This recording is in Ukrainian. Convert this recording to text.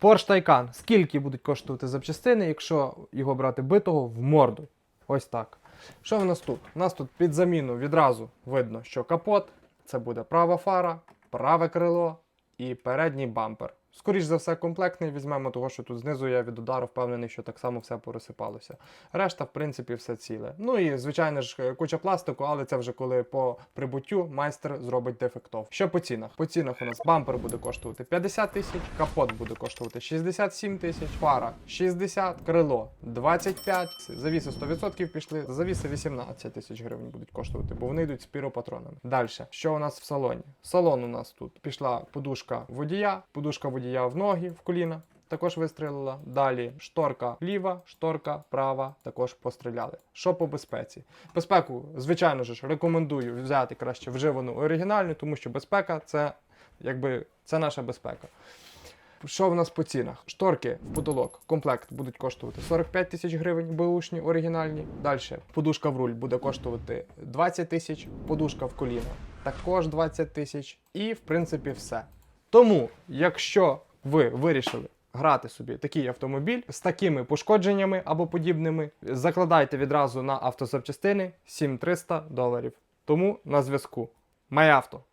Porsche Taycan. Скільки будуть коштувати запчастини, якщо його брати битого в морду? Ось так. Що в нас тут? У нас тут під заміну відразу видно, що капот це буде права фара, праве крило і передній бампер. Скоріш за все, комплектний візьмемо, того, що тут знизу я від удару впевнений, що так само все порозсипалося. Решта, в принципі, все ціле. Ну і звичайно ж, куча пластику, але це вже коли по прибуттю майстер зробить дефектов. Що по цінах? По цінах у нас бампер буде коштувати 50 тисяч, капот буде коштувати 67 тисяч, фара 60, крило 25, завіси 100% пішли, завіси 18 тисяч гривень будуть коштувати, бо вони йдуть з піропатронами. Далі, що у нас в салоні? Салон у нас тут пішла подушка водія, подушка водія в ноги, в коліна. Також вистрілила. Далі шторка ліва, шторка права, також постріляли. Що по безпеці? Безпеку, звичайно ж, рекомендую взяти краще вживану оригінальну, тому що безпека це якби це наша безпека. Що в нас по цінах? Шторки в потолок, комплект будуть коштувати 45 тисяч гривень, беушні оригінальні. Далі подушка в руль буде коштувати 20 тисяч, подушка в коліно також 20 тисяч. І в принципі все. Тому, якщо ви вирішили грати собі такий автомобіль з такими пошкодженнями або подібними, закладайте відразу на автозапчастини 7300 доларів. Тому на зв'язку. Майавто.